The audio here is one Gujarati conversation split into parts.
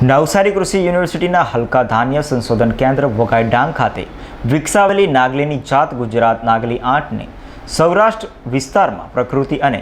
નવસારી કૃષિ યુનિવર્સિટીના હલકા ધાન્ય સંશોધન કેન્દ્ર વઘાઈ ડાંગ ખાતે વિકસાવેલી નાગલીની જાત ગુજરાત નાગલી આઠને સૌરાષ્ટ્ર વિસ્તારમાં પ્રકૃતિ અને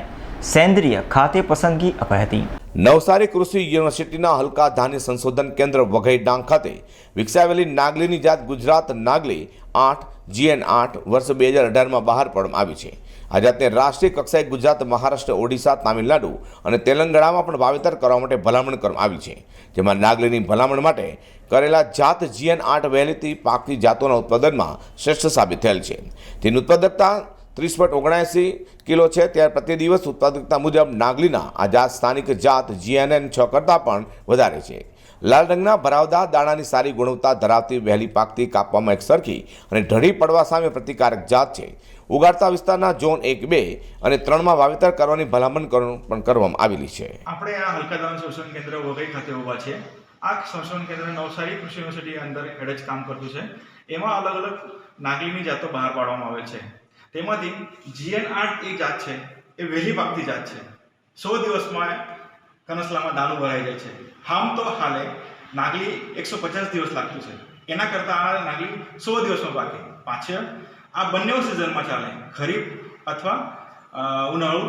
સેન્દ્રિય ખાતે પસંદગી અપાઈ હતી. નવસારી કૃષિ યુનિવર્સિટીના હલકા ધાન્ય સંશોધન કેન્દ્ર વઘઈ ડાંગ ખાતે વિકસાવેલી નાગલીની જાત ગુજરાત નાગલી આઠ જીએન આઠ વર્ષ બે હજાર અઢારમાં બહાર પાડવામાં આવી છે. આ જાતને રાષ્ટ્રીય કક્ષાએ ગુજરાત, મહારાષ્ટ્ર, ઓડિશા, તામિલનાડુ અને તેલંગાણામાં પણ વાવેતર કરવા માટે ભલામણ કરવામાં આવી છે. જેમાં નાગલીની ભલામણ માટે કરેલા જાત જીએન આઠ વહેલીથી પાકની જાતોના ઉત્પાદનમાં શ્રેષ્ઠ સાબિત થયેલ છે. તેની ઉત્પાદકતા ત્રીસ પોઈન્ટ ઓગણએંસી કિલો છે. ત્યારે પ્રતિ દિવસ ઉત્પાદકતા મુજબ નાગલીના આ જાત સ્થાનિક જાત જીએનએન છ કરતાં પણ વધારે છે. લાલ રંગના ભરાવદાર દાણાની સારી ગુણવત્તા ધરાવતી વહેલી પાકતી કાપવામાં એક સરખી અને ઢળી પડવા સામે પ્રતિકારક જાત છે. ઉગાડતા વિસ્તારના ઝોન એક, બે અને ત્રણમાં વાવેતર કરવાની ભલામણ પણ કરવામાં આવેલી છે. આપણે આ હલકાદાન શોષણ કેન્દ્ર વઘઈ ખાતે ઊભા છે આ સંશોધન કેન્દ્ર નવસારી કૃષિ યુનિવર્સિટી અંદર હેડ જ કામ કરતું છે. એમાં અલગ અલગ નાગલીની જાતો બહાર પાડવામાં આવે છે. તેમાંથી જીએન આઠ એ જાત છે, એ વહેલી પાકતી જાત છે. સો દિવસમાં કનસલામાં દાણું ભરાઈ જાય છે. આમ તો હાલે નાગલી એકસો પચાસ દિવસ લાગતું છે. એના કરતાં આ નાગલી સો દિવસમાં પાકે. પાછળ આ બંને સિઝનમાં ચાલે, ખરીફ અથવા ઉનાળુ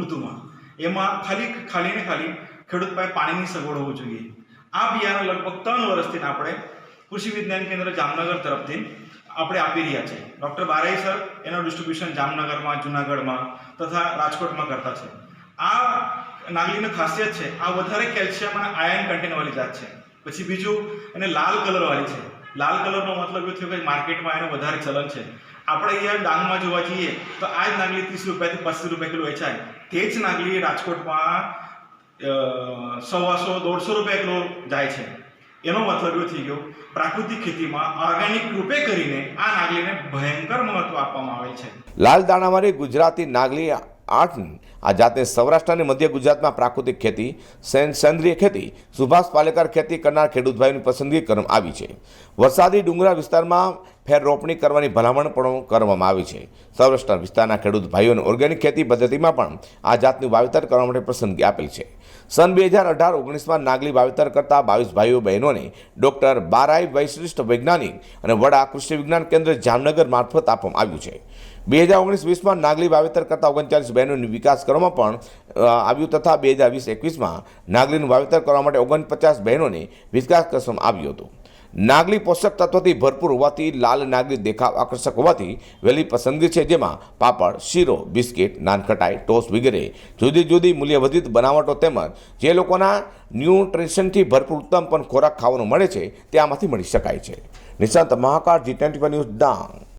ઋતુમાં. એમાં ખાલી ખાલી ને ખાલી ખેડૂત પાસે પાણીની સગવડ હોવું જોઈએ. આ બિયારણ લગભગ ત્રણ વર્ષથી આપણે કૃષિ વિજ્ઞાન કેન્દ્ર જામનગર તરફથી આપણે આપી રહ્યા છે ડૉક્ટર બારાઈ સર એનું ડિસ્ટ્રીબ્યુશન જામનગરમાં, જુનાગઢમાં તથા રાજકોટમાં કરતા છે. આ નાગલીની ખાસિયત છે, આ વધારે કેલ્શિયમ અને આયર્ન કન્ટેનવાળી જાત છે. પછી બીજું એને લાલ કલરવાળી છે. લાલ કલરનો મતલબ એ થયો કે માર્કેટમાં એનું વધારે ચલન છે. આપણે અહીંયા ડાંગમાં જોવા જઈએ, તો આ જ નાગલી ત્રીસ રૂપિયાથી પચીસ રૂપિયા કિલો વેચાય. તે જ નાગલી રાજકોટમાં સવાસો દોઢસો રૂપિયા કિલો જાય છે. એનો મતલબ એવો થઈ ગયો, પ્રાકૃતિક ખેતીમાં ઓર્ગેનિક રૂપે કરીને આ નાગલીને ભયંકર મહત્વ આપવામાં આવે છે. લાલ દાણાવાળી ગુજરાતી નાગલી આઠ આ જાતને સૌરાષ્ટ્ર અને મધ્ય ગુજરાતમાં પ્રાકૃતિક ખેતી, સેન- સેન્દ્રિય ખેતી, સુભાષ પાલેકર ખેતી કરનાર ખેડૂતભાઈની પસંદગી કરવામાં આવી છે. વરસાદી ડુંગરા વિસ્તારમાં ફેર રોપણી કરવાની ભલામણ પણ કરવામાં આવી છે. સૌરાષ્ટ્ર વિસ્તારના ખેડૂત ભાઈઓને ઓર્ગેનિક ખેતી પદ્ધતિમાં પણ આ જાતનું વાવેતર કરવા માટે પસંદગી આપેલ છે. સન બે હજાર અઢાર ઓગણીસમાં નાગલી વાવેતર કરતા બાવીસ ભાઈઓ બહેનોને ડૉક્ટર બારાઈ વૈશિષ્ટ વૈજ્ઞાનિક અને વડા કૃષિ વિજ્ઞાન કેન્દ્ર જામનગર મારફત આપવામાં આવ્યું છે. બે હજાર ઓગણીસ વીસમાં નાગલી વાવેતર કરતા ઓગણચાલીસ બહેનોનો વિકાસ કરવામાં પણ આવ્યું તથા બે હજાર વીસ એકવીસમાં નાગલીનું વાવેતર કરવા માટે ઓગણપચાસ બહેનોને વિકાસ કરવામાં આવ્યું હતું. નાગલી પોષક તત્વોથી ભરપૂર હોવાથી લાલ નાગલી દેખાવ આકર્ષક હોવાથી વહેલી પસંદગી છે, જેમાં પાપડ, શીરો, બિસ્કિટ, નાનખટાઈ, ટોસ વગેરે જુદી જુદી મૂલ્યવર્ધિત બનાવટો તેમજ જે લોકોના ન્યુટ્રિશનથી ભરપૂર ઉત્તમ પણ ખોરાક ખાવાનું મળે છે, તે આમાંથી મળી શકાય છે. Nishant Mahakal, G twenty news Dang.